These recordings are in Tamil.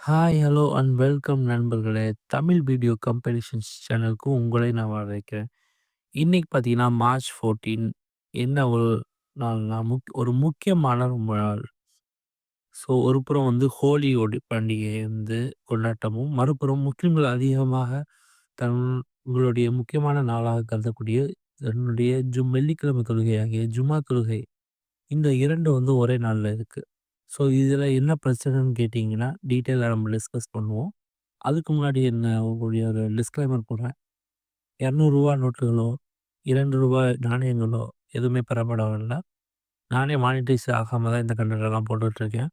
ஹாய், ஹலோ அண்ட் வெல்கம் நண்பர்களே! தமிழ் வீடியோ கம்பெடிஷன்ஸ் சேனலுக்கு உங்களை நான் வரவேற்கிறேன். இன்னைக்கு பார்த்தீங்கன்னா, மார்ச் 14 என்ன ஒரு நாள்னா, முக் ஒரு முக்கியமான நாள். ஸோ, ஒரு புறம் வந்து ஹோலியோட பண்டிகை வந்து கொண்டாட்டமும், மறுபுறம் முஸ்லீம்கள் அதிகமாக தங்களுடைய முக்கியமான நாளாக கருதக்கூடிய தன்னுடைய ஜும் வெள்ளிக்கிழமை தொழுகையாகிய ஜும்மா தொழுகை. இந்த இரண்டு வந்து ஒரே நாளில் இருக்குது ஸோ, இதில் என்ன பிரச்சனைன்னு கேட்டிங்கன்னா டீட்டெயிலாக நம்ம டிஸ்கஸ் பண்ணுவோம். அதுக்கு முன்னாடி என்ன உங்களுடைய ஒரு டிஸ்க்ளைமர் போடுறேன். இரநூறுவா நோட்டுகளோ, இரண்டு ரூபாய் நாணயங்களோ எதுவுமே பெறப்படவில்ல. நானே மானிட்டைஸ் ஆகாமல் தான் இந்த கன்டென்ட் போட்டுட்ருக்கேன்.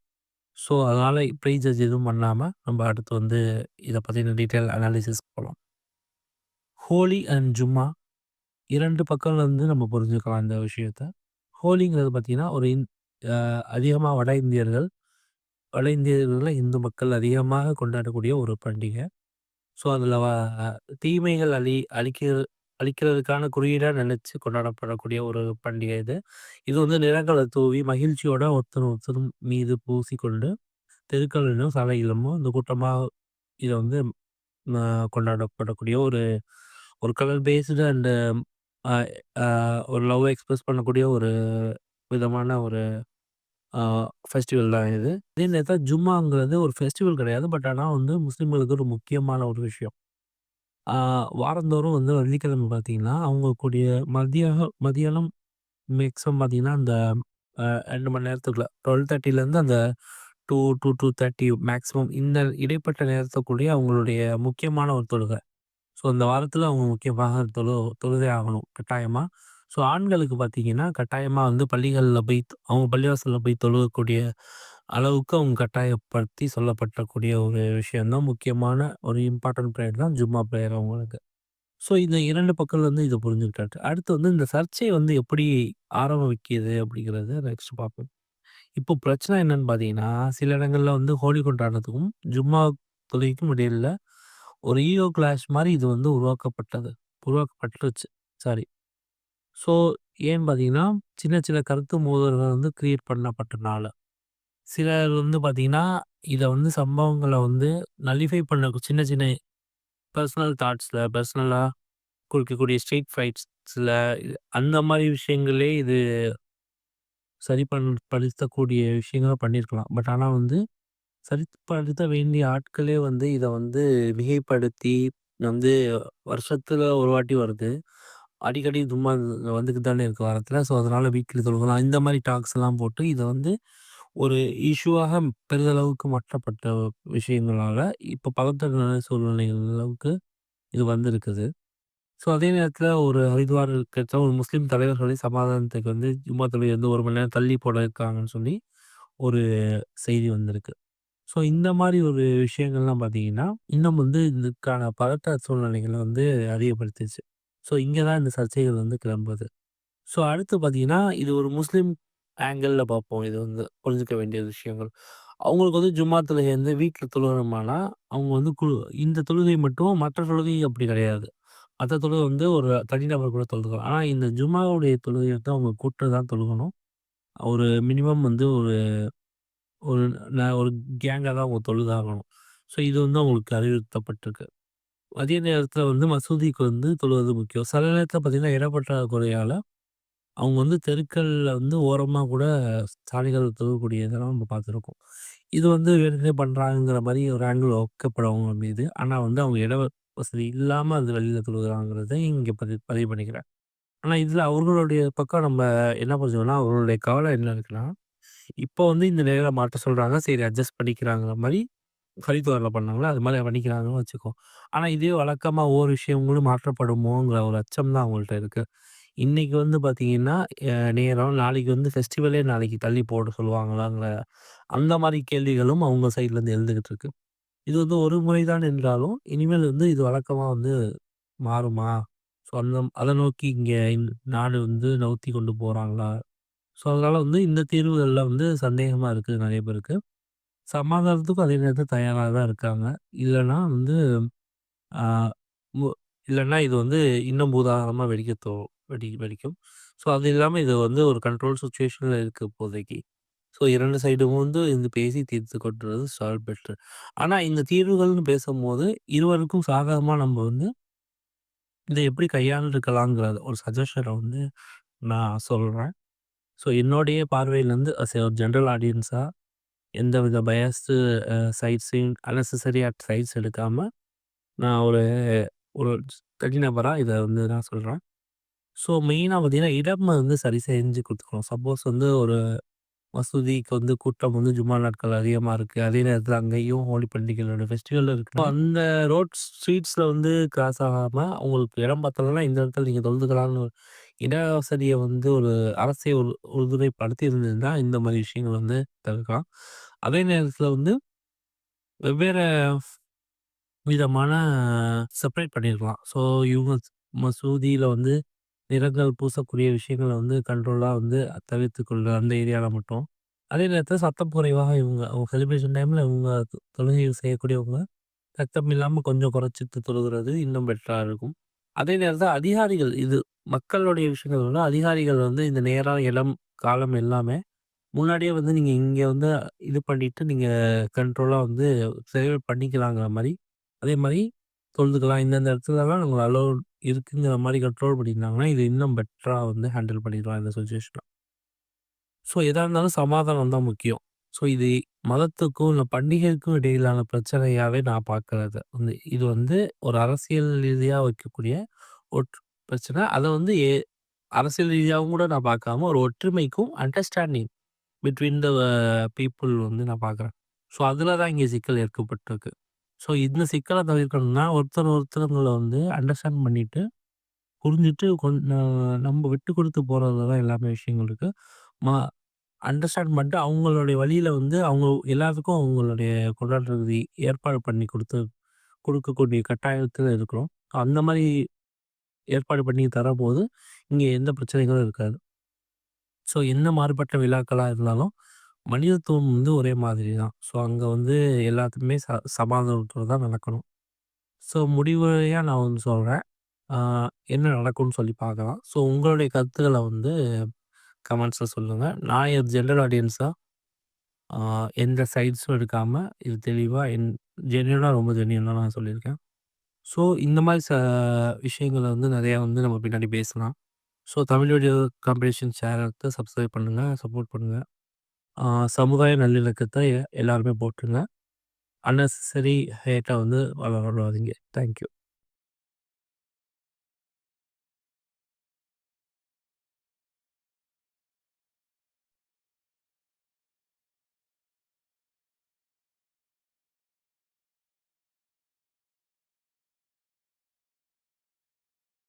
ஸோ, அதனால் ப்ரீ ஜட்ஜ் எதுவும் பண்ணாமல் நம்ம அடுத்து வந்து இதை பற்றின டீட்டெயில் அனாலிசிஸ் போகலாம் ஹோலி அண்ட் ஜும்மா இரண்டு பக்கம்லேருந்து நம்ம புரிஞ்சுக்கலாம் இந்த விஷயத்த. ஹோலிங்கிறது பார்த்தீங்கன்னா, ஒரு இந் அதிகமாக வட இந்தியர்கள் வட இந்தியர்களில் இந்து மக்கள் அதிகமாக கொண்டாடக்கூடிய ஒரு பண்டிகை. ஸோ, அதில் வ தீமைகள் அழி அழிக்க அழிக்கிறதுக்கான குறியீடாக நினச்சி கொண்டாடப்படக்கூடிய ஒரு பண்டிகை இது. இது வந்து நிறங்களை தூவி மகிழ்ச்சியோட ஒருத்தர் ஒருத்தர் மீது பூசிக்கொண்டு, தெருக்களிலும், சாலைகளிலும் இந்த கூட்டமாக இதை வந்து கொண்டாடப்படக்கூடிய ஒரு ஒரு colour based and uh uh ஒரு லவ்வ எக்ஸ்பிரஸ் பண்ணக்கூடிய ஒரு விதமான ஒரு அ ஃபெஸ்டிவல் தான் இது. அதே நேரத்தில ஜும்மாங்கிறது ஒரு ஃபெஸ்டிவல் கிடையாது. பட் ஆனா வந்து முஸ்லிம்களுக்கு ஒரு முக்கியமான ஒரு விஷயம். ஆ வாரந்தோறும் வந்து வெள்ளிக்கிழமை பார்த்தீங்கன்னா, அவங்க கூடிய மதியம் மதியானம் மேக்ஸிமம் பார்த்தீங்கன்னா, அந்த அ 2 மணி நேரத்துக்குள்ள 12:30லேருந்து அந்த 2 டூ 2:30 மேக்ஸிமம் இந்த இடைப்பட்ட நேரத்துக்குள்ளேயே அவங்களுடைய முக்கியமான ஒரு தொழுகை. ஸோ, இந்த வாரத்தில் அவங்க முக்கியமாக தொழு தொழுதே ஆகணும் கட்டாயமாக ஸோ, ஆண்களுக்கு பார்த்தீங்கன்னா, கட்டாயமாக வந்து பள்ளிகளில் போய் அவங்க பள்ளிவாசலில் போய் தொழுகக்கூடிய அளவுக்கு அவங்க கட்டாயப்படுத்தி சொல்லப்பட்டக்கூடிய ஒரு விஷயம் தான் முக்கியமான ஒரு இம்பார்ட்டன்ட் ப்ரேயர் தான் ஜும்மா ப்ரேயர் அவங்களுக்கு. ஸோ, இந்த 2 பக்கம்லருந்து இதை புரிஞ்சுக்கிட்டாரு அடுத்து வந்து இந்த சர்ச்சை வந்து எப்படி ஆரம்பிக்குது அப்படிங்கிறத நெக்ஸ்ட் பார்ப்போம். இப்போ பிரச்சனை என்னன்னு பார்த்தீங்கன்னா, சில இடங்கள்ல வந்து ஹோலி கொண்டாடுறதுக்கும், ஜும்மா தொழுகைக்கும் இடையில ஒரு ஈகோ கிளாஷ் மாதிரி இது வந்து உருவாக்கப்பட்டது. உருவாக்கப்பட்டுருச்சு. சாரி. ஸோ, ஏன்னு பார்த்தீங்கன்னா, சின்ன சின்ன கருத்து மோதல்கள் வந்து கிரியேட் பண்ணப்பட்டனால. சிலர் வந்து பார்த்தீங்கன்னா, இதை வந்து சம்பவங்களை வந்து நலிஃபை பண்ண சின்ன சின்ன பர்சனல் தாட்ஸில் பர்சனலாக கொடுக்கக்கூடிய ஸ்ட்ரீட் ஃபைட்ஸில் அந்த மாதிரி விஷயங்களே இது சரி பண் படுத்தக்கூடிய விஷயங்கள பண்ணியிருக்கலாம். பட் ஆனால் வந்து, சரிப்படுத்த வேண்டிய ஆட்களே வந்து இத வந்து மிகைப்படுத்தி வந்து வருஷத்துல ஒரு வாட்டி வருது. அடிக்கடி சும்மா வந்துக்கிட்டு தானே இருக்கு வாரத்தில. ஸோ, அதனால வீக்லி தொழுகலாம். இந்த மாரி டாக்ஸ்லாம் போட்டு இத வந்து ஒரு இஷ்யூவாக பெரிதளவுக்கு மாற்றப்பட்ட விஷயங்களால, இப்போ பதட்ட சூழ்நிலைகள் அளவுக்கு இது வந்திருக்குது. ஸோ, அதே நேரத்தில் ஒரு ஹரித்வார் இருக்கிற ஒரு முஸ்லீம் தலைவர்களே சமாதானத்துக்கு வந்து ஜும்மா தொழுகை வந்து 1 மணி நேரம் தள்ளி போட இருக்காங்கன்னு சொல்லி ஒரு செய்தி வந்திருக்கு. ஸோ, இந்த மாதிரி ஒரு விஷயங்கள்லாம் பார்த்தீங்கன்னா, இன்னும் வந்து இதுக்கான பதட்ட சூழ்நிலைகள வந்து அதிகப்படுத்திச்சு ஸோ, இங்க தான் இந்த சர்ச்சைகள் வந்து கிளம்புது. ஸோ, அடுத்து பார்த்தீங்கன்னா, இது ஒரு முஸ்லீம் ஆங்கிள்ல பார்ப்போம். இது வந்து புரிஞ்சுக்க வேண்டிய விஷயங்கள். அவங்களுக்கு வந்து ஜும்மாத்தில் தொழுகை வந்து வீட்ல அவங்க வந்து குழு இந்த தொழுகை மட்டும் மற்ற தொழுகை அப்படி கிடையாது. மத்த தொழுகை வந்து ஒரு தனிநபர் கூட தொழுகலாம். ஆனா இந்த ஜும்மாவுடைய தொழுகை வந்து அவங்க கூட்டு தான் தொழுகணும். ஒரு மினிமம் வந்து ஒரு ஒரு நான் ஒரு கேங்கா தான் அவங்க தொழுதாகணும். ஸோ, இது வந்து அவங்களுக்கு அறிவுறுத்தப்பட்டிருக்கு. அதே நேரத்தில வந்து மசூதிக்கு வந்து தொழுவது முக்கியம். சில நேரத்தில பார்த்தீங்கன்னா, இடப்பற்றாக்குறையால அவங்க வந்து தெருக்கள்ல வந்து ஓரமா கூட சாலைகள்ல தொழக்கூடியதெல்லாம் நம்ம பார்த்துருக்கோம். இது வந்து வேணுக்குனே பண்றாங்கங்கிற மாரி ஒரு ஆங்கிள் வைக்கப்படும் அவங்க மீது. ஆனா வந்து அவங்க இட வசதி இல்லாம அது வெளியில தொழுகிறாங்கிறத இங்க பதிவு பதிவு பண்ணிக்கிறேன். ஆனா இதில அவர்களுடைய பக்கம் நம்ம என்ன புரிஞ்சுக்கணும்னா, அவர்களுடைய கவலை என்ன இருக்குன்னா, இப்போ வந்து இந்த நிலையில மாற்ற சொல்றாங்க. சரி அட்ஜஸ்ட் பண்ணிக்கிறாங்கிற மாரி ஹரித்வார்ல பண்ணாங்களா அது மாரி பண்ணிக்கிறாங்கன்னு வச்சுக்கோ. ஆனா இதே வழக்கமா ஒவ்வொரு விஷயங்களும் மாற்றப்படுமோங்கிற ஒரு அச்சம் தான் அவங்கள்ட்ட இருக்கு. இன்னைக்கு வந்து பார்த்தீங்கன்னா, அ நேரம் நாளைக்கு வந்து ஃபெஸ்டிவலே நாளைக்கு தள்ளி போட சொல்லுவாங்களாங்கிற அந்த மாரி கேள்விகளும் அவங்க சைட்லேருந்து எழுந்துகிட்டு இருக்கு. இது வந்து ஒரு முறை தான் என்றாலும், இனிமேல் வந்து இது வழக்கமா வந்து மாறுமா? ஸோ, அந்த அத நோக்கி இங்க நாடு வந்து நவுத்தி கொண்டு போறாங்களா? ஸோ, அதனால வந்து இந்த தீர்வுகள்ல வந்து சந்தேகமா இருக்கு நிறைய பேருக்கு. சமாதானத்துக்கும் அதே நேரத்தில தயாரா தான் இருக்காங்க. இல்லன்னா வந்து ஆ மு இல்லன்னா இது வந்து இன்னும் பூதாகரமா வெடிக்க தோ வெடி வெடிக்கும். ஸோ அது இல்லாம இது வந்து ஒரு கண்ட்ரோல் சிச்சுவேஷன்ல இருக்கு இப்போதைக்கு. ஸோ 2 சைடும் வந்து இது பேசி தீர்த்து கொண்டுறது சால் பெட்டர். ஆனா இந்த தீர்வுகள்னு பேசும்போது, இருவருக்கும் சாதகமா நம்ம வந்து இத எப்படி கையாண்டுருக்கலாங்கிறத ஒரு சஜஷன வந்து நான் சொல்றேன். ஸோ என்னுடைய பார்வையிலருந்து அஸ் ஒரு ஜெனரல் ஆடியன்ஸா எந்தவித பயாஸ்டு அ சைட்ஸையும் அன்னெசசரியா சைட்ஸ் எடுக்காம, நான் ஒரு ஒரு தனிநபரா இத வந்து நான் சொல்றேன். ஸோ மெயினா பார்த்தீங்கன்னா, இடம் வந்து சரி செஞ்சு குடுத்துக்கணும். சப்போஸ் வந்து ஒரு மசூதிக்கு வந்து கூட்டம் வந்து ஜும்மா நாட்கள் அதிகமா இருக்கு. அதே நேரத்தில அங்கேயும் ஹோலி பண்டிகைகளோட ஃபெஸ்டிவல் இருக்குன்னா, அந்த ரோட் ஸ்ட்ரீட்ஸ்ல வந்து கிராஸ் ஆகாம உங்களுக்கு இடம் பத்தலன்னா, இந்த இடத்துல நீங்க தொழுதுக்கலாம்னு இடவசதிய வந்து ஒரு அரசே ஒரு உறுதுணைப்படுத்தி இருந்ததுன்னா, இந்த மாரி விஷயங்கள் வந்து தவிர்க்கலாம். அதே நேரத்தில வந்து வெவ்வேறு விதமான செப்பரேட் பண்ணியிருக்கலாம். ஸோ இவங்க மசூதியில வந்து நிறங்கள் பூசக்கூடிய விஷயங்கள வந்து கண்ட்ரோலா வந்து தவிர்த்துக் கொள்ள அந்த ஏரியால மட்டும். அதே நேரத்தில சத்தம் குறைவாக இவங்க அவங்க செலிப்ரேஷன் டைம்ல இவங்க தொழுகைகள் செய்யக்கூடியவங்க, சத்தம் இல்லாம கொஞ்சம் குறைச்சிட்டு தொழுகிறது இன்னும் பெட்டரா இருக்கும். அதே நேரத்தில் அதிகாரிகள் இது மக்களுடைய விஷயங்கள் வந்து அதிகாரிகள் வந்து இந்த நேரம், இடம், காலம் எல்லாமே முன்னாடியே வந்து நீங்க இங்க வந்து இது பண்ணிட்டு நீங்க கண்ட்ரோலா வந்து சேவ் பண்ணிக்கலாங்கிற மாரி, அதே மாரி தொழுதுக்கலாம். இந்தந்த இடத்துலலாம் உங்கள அலோவ் இருக்குங்கிற மாரி கண்ட்ரோல் பண்ணியிருந்தாங்கன்னா, இது இன்னும் பெட்டரா வந்து ஹேண்டில் பண்ணிக்கலாம் இந்த சிச்சுவேஷன. ஸோ எதா இருந்தாலும் சமாதானம் தான் முக்கியம். ஸோ இது மதத்துக்கும், இல்ல பண்டிகைக்கும் இடையிலான பிரச்சனையாவே நான் பார்க்கறது. வந்து இது வந்து ஒரு அரசியல் ரீதியா வைக்கக்கூடிய ஒரு பிரச்சனை. அத வந்து எ அரசியல் ரீதியாவும் கூட நான் பார்க்காம, ஒரு ஒற்றுமைக்கும் அண்டர்ஸ்டாண்டிங் பிட்வீன் த பீப்பிள் வந்து நான் பார்க்குறேன். ஸோ அதில் தான் இங்கே சிக்கல் ஏற்கப்பட்டிருக்கு ஸோ இந்த சிக்கல தவிர்க்கணும்னா, ஒருத்தர் ஒருத்தவங்கள வந்து அண்டர்ஸ்டாண்ட் பண்ணிட்டு, புரிஞ்சுட்டு கொண் நம்ம விட்டு குடுத்து போறதுல தான் எல்லாமே விஷயங்கள் இருக்கு. ம அண்டர்ஸ்டாண்ட் பண்ணிட்டு அவங்களுடைய வழியில வந்து அவங்க எல்லாத்துக்கும் அவங்களுடைய கொண்டாடுறது ஏற்பாடு பண்ணி கொடுத்து கொடுக்கக்கூடிய கட்டாயத்தில் இருக்கிறோம். அந்த மாரி ஏற்பாடு பண்ணி தரம்போது, இங்க எந்த பிரச்சனைகளும் இருக்காது. ஸோ என்ன மாறுபட்ட விழாக்களா இருந்தாலும், மனிதத்துவம் வந்து ஒரே மாதிரி தான். ஸோ அங்க வந்து எல்லாத்துக்குமே ச சமாதானத்தோட தான் நடக்கணும். ஸோ முடிவுரையா நான் வந்து சொல்றேன். ஆ என்ன நடக்கும்னு சொல்லி பார்க்கலாம். ஸோ உங்களுடைய கருத்துக்கள வந்து கமெண்ட்ஸை சொல்லுங்கள் நான் என் ஜென்ரல் ஆடியன்ஸாக எந்த சைட்ஸும் எடுக்காமல் இது தெளிவாக என் ஜென்யூனாக ரொம்ப ஜென்யூனாக நான் சொல்லியிருக்கேன். ஸோ இந்த மாதிரி ச விஷயங்களை வந்து நிறையா வந்து நம்ம பின்னாடி பேசலாம். ஸோ தமிழ் வீடியோ காம்படிஷன் சேனலுக்கு சப்ஸ்கிரைப் பண்ணுங்கள் சப்போர்ட் பண்ணுங்கள் சமுதாய நல்லிணக்கத்தை எல்லாருமே போட்டுருங்க அன்னெசரி ஹேட்ட வந்து வளராதீங்க. Thank you.